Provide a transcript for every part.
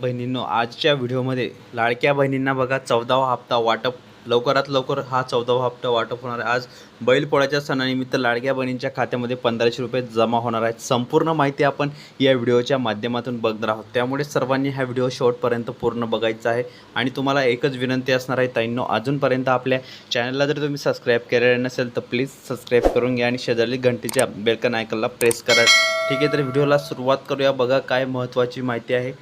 बहिणींनो आजच्या व्हिडिओमध्ये लाडक्या बहिणींना बघा चौदावा हप्ता वाटप लवकरात लवकर हा चौदावा हप्ता वाटप होणार आहे. आज बैलपोळ्याच्या सणानिमित्त लाडक्या बहिणींच्या खात्यामध्ये पंधराशे रुपये जमा होणार आहेत. संपूर्ण माहिती आपण या व्हिडिओच्या माध्यमातून बघणार आहोत. त्यामुळे सर्वांनी हा व्हिडिओ शेवटपर्यंत पूर्ण बघायचा आहे. आणि तुम्हाला एकच विनंती असणार आहे ताईंनो अजूनपर्यंत आपल्या चॅनलला जर तुम्ही सबस्क्राईब केलेलं नसेल तर प्लीज सबस्क्राईब करून घ्या आणि शेजारी घंटीच्या बेलकन आयकनला प्रेस करा. ठीक आहे तर व्हिडिओला सुरुवात करूया. बघा काय महत्त्वाची माहिती आहे.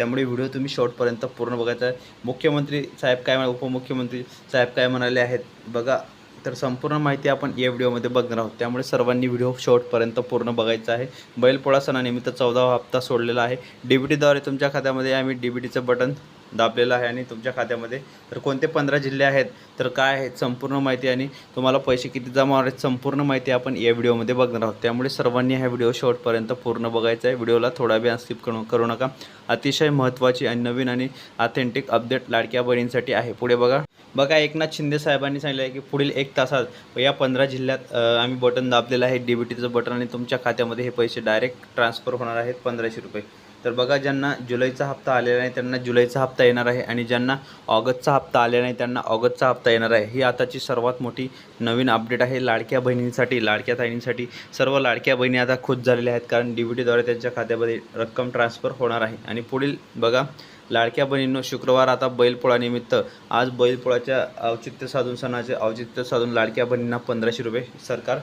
त्यामुळे व्हिडिओ तुम्ही शॉर्टपर्यंत पूर्ण बघायचा आहे. मुख्यमंत्री साहेब काय म्हणा उपमुख्यमंत्री साहेब काय म्हणाले आहेत बघा. तर संपूर्ण माहिती आपण या व्हिडिओमध्ये बघणार आहोत. त्यामुळे सर्वांनी व्हिडिओ शॉर्टपर्यंत पूर्ण बघायचा आहे. बैलपोळा सणानिमित्त चौदावा हप्ता सोडलेला आहे. डी बी टीद्वारे तुमच्या खात्यामध्ये आम्ही डी बी टीचं बटन दाबलेला आहे आणि तुमच्या खात्यामध्ये. तर कोणते पंधरा जिल्हे आहेत? तर काय आहेत? संपूर्ण माहिती आणि तुम्हाला पैसे किती जमा होणार आहेत? संपूर्ण माहिती आपण या व्हिडिओमध्ये बघणार आहोत. त्यामुळे सर्वांनी हा व्हिडिओ शेवटपर्यंत पूर्ण बघायचा आहे. व्हिडिओला थोडा वेळ स्किप करू करू नका. अतिशय महत्त्वाची आणि नवीन आणि ऑथेंटिक अपडेट लाडक्या बहिणींसाठी आहे. पुढे बघा. बघा एकनाथ शिंदे साहेबांनी सांगितलं आहे की पुढील एक तासात या पंधरा जिल्ह्यात आम्ही बटन दाबलेलं आहे. डी बी टीचं बटन आणि तुमच्या खात्यामध्ये हे पैसे डायरेक्ट ट्रान्सफर होणार आहेत. पंधराशे रुपये. तर बघा ज्यांना जुलैचा हप्ता आलेला नाही त्यांना जुलैचा हप्ता येणार आहे आणि ज्यांना ऑगस्टचा हप्ता आलेला नाही त्यांना ऑगस्टचा हप्ता येणार आहे. ही आताची सर्वात मोठी नवीन अपडेट आहे लाडक्या बहिणींसाठी. लाडक्या ताईंसाठी सर्व लाडक्या बहिणी आता खुश झालेल्या आहेत कारण डी बी टीद्वारे त्यांच्या खात्यामध्ये रक्कम ट्रान्सफर होणार आहे. आणि पुढील बघा लाडक्या बहिणींनो शुक्रवार आता बैलपोळानिमित्त आज बैलपोळाच्या औचित्य साधून सणाचे औचित्य साधून लाडक्या बहिणींना पंधराशे रुपये सरकार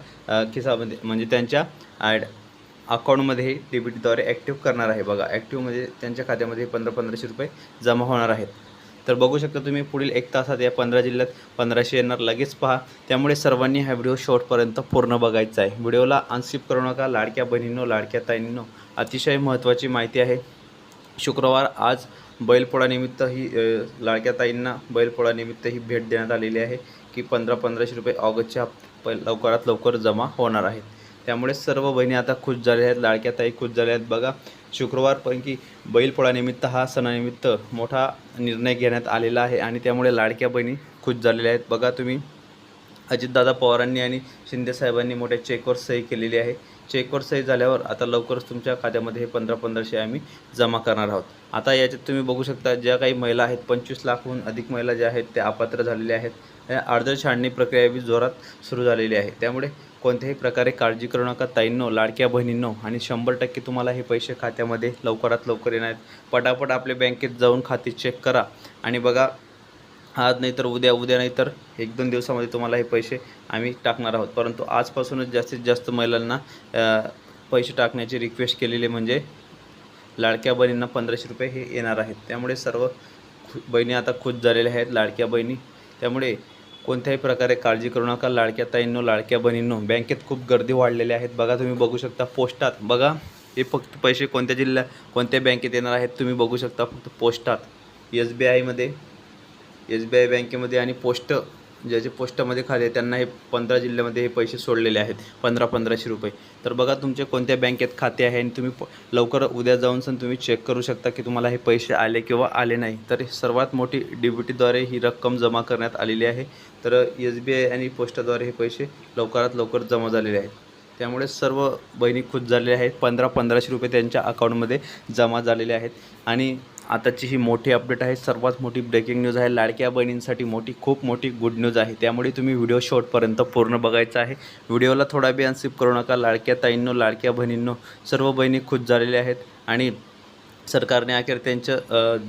खिसामध्ये म्हणजे त्यांच्या ॲड अकाउंटमध्ये डेबिटद्वारे ॲक्टिव्ह करणार आहे. बघा ॲक्टिव्हमध्ये म्हणजे त्यांच्या खात्यामध्ये पंधरा पंधराशे रुपये जमा होणार आहेत. तर बघू शकता तुम्ही पुढील एक तासात या पंधरा जिल्ह्यात पंधराशे येणार. लगेच पहा. त्यामुळे सर्वांनी हा व्हिडिओ शॉर्टपर्यंत पूर्ण बघायचा आहे. व्हिडिओला अनस्किप करू नका. लाडक्या बहिणींनो लाडक्या ताईंनो अतिशय महत्त्वाची माहिती आहे. शुक्रवार आज बैलपोळानिमित्त ही लाडक्या ताईंना बैलपोळानिमित्त ही भेट देण्यात आलेली आहे की पंधरा पंधराशे रुपये ऑगस्टच्या हप्ते लवकरात लवकर जमा होणार आहेत. त्यामुळे सर्व बहिणी आता खुश झाल्या आहेत लाडक्या ताई खुश झाल्या आहेत. बघा शुक्रवारपैकी बैलपोळानिमित्त हा सणानिमित्त मोठा निर्णय घेण्यात आलेला आहे आणि त्यामुळे लाडक्या बहिणी खुश झालेल्या आहेत. बघा तुम्ही अजितदादा पवारांनी आणि शिंदे साहेबांनी मोठ्या चेकवर सही केलेली आहे. चेकवर सही झाल्यावर आता लवकरच तुमच्या खात्यामध्ये हे पंधरा पंधराशे आम्ही जमा करणार आहोत. आता याच्यात तुम्ही बघू शकता ज्या काही महिला आहेत पंचवीस लाखहून अधिक महिला ज्या आहेत त्या अपात्र झालेल्या आहेत. अर्ज छाननी प्रक्रिया बी जोरात सुरू झालेली आहे. त्यामुळे कोणत्याही प्रकारे काळजी करू नका. ताईंनो लाडक्या बहिणींनो आणि शंभर टक्के तुम्हाला हे पैसे खात्यामध्ये लवकरात लवकर येणार आहेत. पटापट आपल्या बँकेत जाऊन खाते चेक करा. आणि बघा आज नाही तर उद्या उद्या नाही तर एक दोन दिवसामध्ये तुम्हाला हे पैसे आम्ही टाकणार आहोत. परंतु आजपासूनच जास्तीत जास्त महिलांना पैसे टाकण्याची रिक्वेस्ट केलेली म्हणजे लाडक्या बहिणींना पंधराशे रुपये हे येणार आहेत. त्यामुळे सर्व खु बहिणी आता खुश झालेल्या आहेत लाडक्या बहिणी. त्यामुळे कोणत्याही प्रकारे काळजी करू नका. लाडक्या ताईंनो लाडक्या बहिणींनो बँकेत खूप गर्दी वाढलेली आहेत बघा तुम्ही बघू शकता पोस्टात. बघा हे फक्त पैसे कोणत्या जिल्ह्या कोणत्या बँकेत येणार आहेत तुम्ही बघू शकता फक्त पोस्टात. एस बी आयमध्ये एस बी आय बँकेमध्ये आणि पोस्ट ज्याचे पोस्टामध्ये खाते त्यांना हे पंधरा जिल्ह्यामध्ये हे पैसे सोडलेले आहेत. पंधरा पंधराशे रुपये. तर बघा तुमचे कोणत्या बँकेत खाते आहे आणि तुम्ही प- लवकर उद्या जाऊन सण तुम्ही चेक करू शकता की तुम्हाला हे पैसे आले किंवा आले नाही. तर सर्वात मोठी डीबीटीद्वारे ही रक्कम जमा करण्यात आलेली आहे. तर एस बी आय आणि पोस्टाद्वारे हे पैसे लवकरात लवकर जमा झालेले आहेत. त्यामुळे सर्व बहिणी खुश झालेल्या आहेत. पंधरा पंधराशे रुपये त्यांच्या अकाउंटमध्ये जमा झालेले आहेत. आणि आताची ही मोठी अपडेट आहे. सर्वात मोठी ब्रेकिंग न्यूज आहे. लाडक्या बहिणींसाठी मोठी खूप मोठी गुड न्यूज आहे. त्यामुळे तुम्ही व्हिडिओ शॉर्टपर्यंत पूर्ण बघायचा आहे. व्हिडिओला थोडा बी अनसिप करू नका. लाडक्या ताईंनो लाडक्या बहिणींनो सर्व बहिणी खुश झालेल्या आहेत. आणि सरकारने अखेर त्यांच्या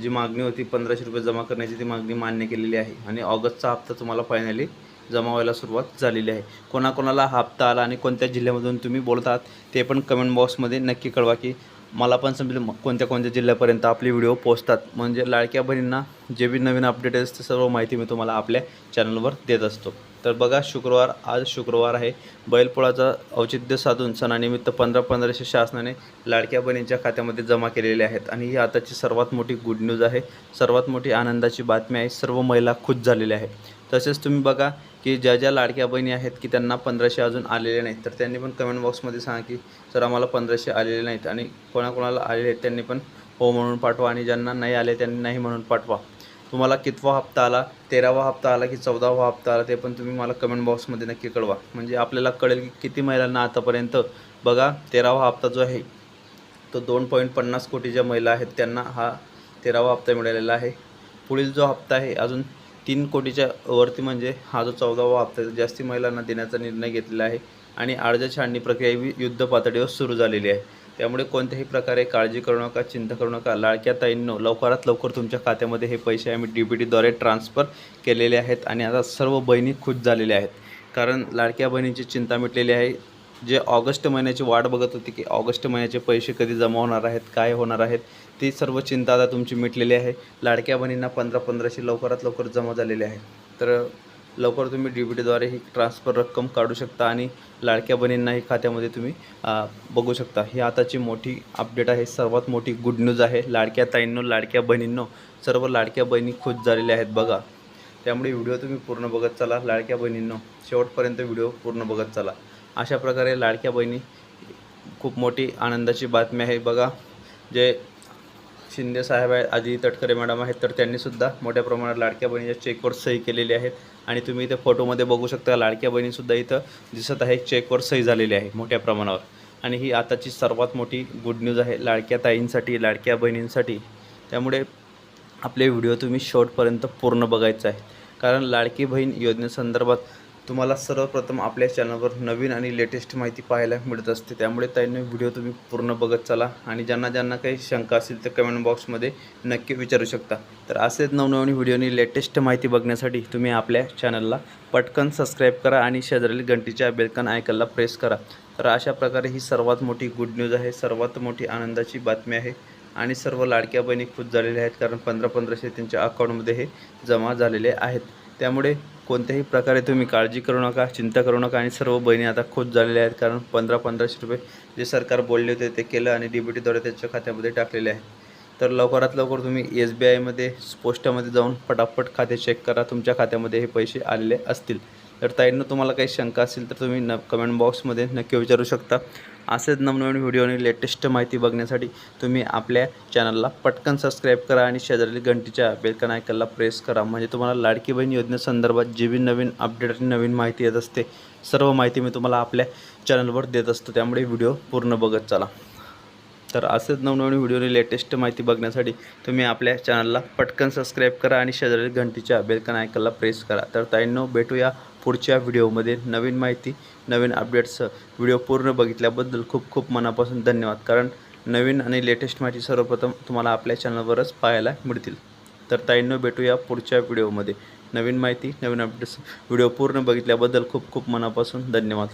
जी मागणी होती पंधराशे रुपये जमा करण्याची ती मागणी मान्य केलेली आहे. आणि ऑगस्टचा हप्ता तुम्हाला फायनली जमा व्हायला सुरुवात झालेली आहे. कोणाकोणाला हप्ता आला आणि कोणत्या जिल्ह्यामधून तुम्ही बोलत आहात ते पण कमेंट बॉक्समध्ये नक्की कळवा की मला पण समजेल कोणत्या कोणत्या जिल्ह्यापर्यंत आपले व्हिडिओ पोचतात. म्हणजे लाडक्या बहिणींना जे बी नवीन अपडेट असते सर्व माहिती मी तुम्हाला आपल्या चॅनलवर देत असतो. तर बघा शुक्रवार आज शुक्रवार आहे. बैलपोळाचा औचित्य साधून सणानिमित्त पंधरा पंधराशे शासनाने लाडक्या बहिणींच्या खात्यामध्ये जमा केलेले आहेत. आणि ही आताची सर्वात मोठी गुड न्यूज आहे. सर्वात मोठी आनंदाची बातमी आहे सर्व महिला खुश झालेल्या आहेत. तसेच तुम्ही बघा की ज्या ज्या लाडक्या बहिणी आहेत की त्यांना पंधराशे अजून आलेले नाहीत तर त्यांनी पण कमेंट बॉक्समध्ये सांगा की सर आम्हाला पंधराशे आलेले नाहीत आणि कोणाकोणाला आलेले आहेत त्यांनी पण हो म्हणून पाठवा आणि ज्यांना नाही आले त्यांनी नाही म्हणून पाठवा. तुम्हाला कितवा हप्ता आला तेरावा हप्ता आला की चौदावा हप्ता आला ते पण तुम्ही मला कमेंट बॉक्समध्ये नक्की कळवा. म्हणजे आपल्याला कळेल की किती महिलांना आतापर्यंत बघा तेरावा हप्ता जो आहे तो दोन पॉईंट पन्नास कोटी ज्या महिला आहेत त्यांना हा तेरावा हप्ता मिळालेला आहे. पुढील जो हप्ता आहे अजून तीन कोटीच्या वरती म्हणजे हा जो चौदावा हप्ता आहे, जास्ती महिलांना देण्याचा निर्णय घेतलेला आहे आणि अर्ज छाननी प्रक्रिया ही युद्ध पातळीवर सुरू झालेली आहे. त्यामुळे कोणत्याही प्रकारे काळजी करू नका चिंता करू नका. लाडक्या ताईंनो लवकरात लवकर तुमच्या खात्यामध्ये हे पैसे आम्ही डी बी टीद्वारे ट्रान्सफर केलेले आहेत आणि आता सर्व बहिणी खुश झालेल्या आहेत. कारण लाडक्या बहिणींची चिंता मिटलेली आहे. जे ऑगस्ट महिन्याची वाट बघत होती की ऑगस्ट महिन्याचे पैसे कधी जमा होणार आहेत काय होणार आहेत ती सर्व चिंता आता तुमची मिटलेली आहे. लाडक्या बहिणींना पंधरा पंधराशे लवकरात लवकर जमा झालेले आहे. तर लवकर तुम्ही डी बी टीद्वारे ही ट्रान्सफर रक्कम काढू शकता आणि लाडक्या बहिणींनाही खात्यामध्ये तुम्ही बघू शकता. ही आताची मोठी अपडेट आहे. सर्वात मोठी गुड न्यूज आहे. लाडक्या ताईंनो लाडक्या बहिणींनो सर्व लाडक्या बहिणी खुश झालेल्या आहेत बघा. त्यामुळे व्हिडिओ तुम्ही पूर्ण बघत चला. लाडक्या बहिणींनो शेवटपर्यंत व्हिडिओ पूर्ण बघत चला. अशा प्रकारे लाडक्या बहिणी खूप मोठी आनंदाची बातमी आहे. बघा जे शिंदे साहेब आहेत आजी तटकरे मॅडम आहेत तर त्यांनीसुद्धा मोठ्या प्रमाणात लाडक्या बहिणीच्या चेकवर सही केलेली आहेत आणि तुम्ही इथे फोटोमध्ये बघू शकता लाडक्या बहिणीसुद्धा इथं दिसत आहे चेकवर सही झालेली आहे मोठ्या प्रमाणावर. आणि ही आताची सर्वात मोठी गुड न्यूज आहे लाडक्या ताईंसाठी लाडक्या बहिणींसाठी. त्यामुळे आपले व्हिडिओ तुम्ही शेवटपर्यंत पूर्ण बघायचं आहे कारण लाडकी बहीण योजनेसंदर्भात तुम्हाला सर्वप्रथम आपल्या चॅनलवर नवीन आणि लेटेस्ट माहिती पाहायला मिळत असते. त्यामुळे त्यांनी व्हिडिओ तुम्ही पूर्ण बघत चला आणि ज्यांना ज्यांना काही शंका असेल तर कमेंट बॉक्समध्ये नक्की विचारू शकता. तर असेच नवनवीन व्हिडिओनी लेटेस्ट माहिती बघण्यासाठी तुम्ही आपल्या चॅनलला पटकन सबस्क्राईब करा आणि शेजारील घंटीच्या बेलकन आयकनला प्रेस करा. तर अशा प्रकारे ही सर्वात मोठी गुड न्यूज आहे सर्वात मोठी आनंदाची बातमी आहे आणि सर्व लाडक्या बहिणी खुश झालेल्या आहेत कारण पंधरा पंधराशे त्यांच्या अकाउंटमध्ये हे जमा झालेले आहेत. त्यामुळे कोणत्याही प्रकारे तुम्ही काळजी करू नका चिंता करू नका आणि सर्व बहिणी आता खुश झालेल्या आहेत. कारण पंधरा पंधराशे रुपये जे सरकार बोलले होते ते केलं आणि डी बी टीद्वारे त्याच्या खात्यामध्ये टाकलेले आहे. तर लवकरात लवकर तुम्ही एस बी आयमध्ये पोस्टामध्ये जाऊन फटाफट खाते चेक करा. तुमच्या खात्यामध्ये हे पैसे आलेले असतील. तर ताईंना तुम्हाला काही शंका असेल तर तुम्ही न कमेंट बॉक्समध्ये नक्की विचारू शकता. असेच नवनवीन व्हिडिओ आणि लेटेस्ट माहिती बघण्यासाठी तुम्ही आपल्या चॅनलला पटकन सबस्क्राईब करा आणि शेजारील घंटीच्या बेलकन आयकनला प्रेस करा. म्हणजे तुम्हाला लाडकी बहीण योजनेसंदर्भात जी बी नवीन अपडेट आणि नवीन माहिती येत असते सर्व माहिती मी तुम्हाला आपल्या चॅनलवर देत असतो. त्यामुळे व्हिडिओ पूर्ण बघत चला. तर असेच नवनवीन व्हिडिओने लेटेस्ट माहिती बघण्यासाठी तुम्ही आपल्या चॅनलला पटकन सबस्क्राईब करा आणि शेजारी घंटीच्या बेलकन आयकनला प्रेस करा. तर ताईंनो भेटूया पुढच्या व्हिडिओमध्ये नवीन माहिती नवीन अपडेट्स व्हिडिओ पूर्ण बघितल्याबद्दल खूप खूप मनापासून धन्यवाद. कारण नवीन आणि लेटेस्ट माहिती सर्वप्रथम तुम्हाला आपल्या चॅनलवरच पाहायला मिळतील. तर ताईंनो भेटूया पुढच्या व्हिडिओमध्ये. नवीन माहिती नवीन अपडेट्स व्हिडिओ पूर्ण बघितल्याबद्दल खूप खूप मनापासून धन्यवाद.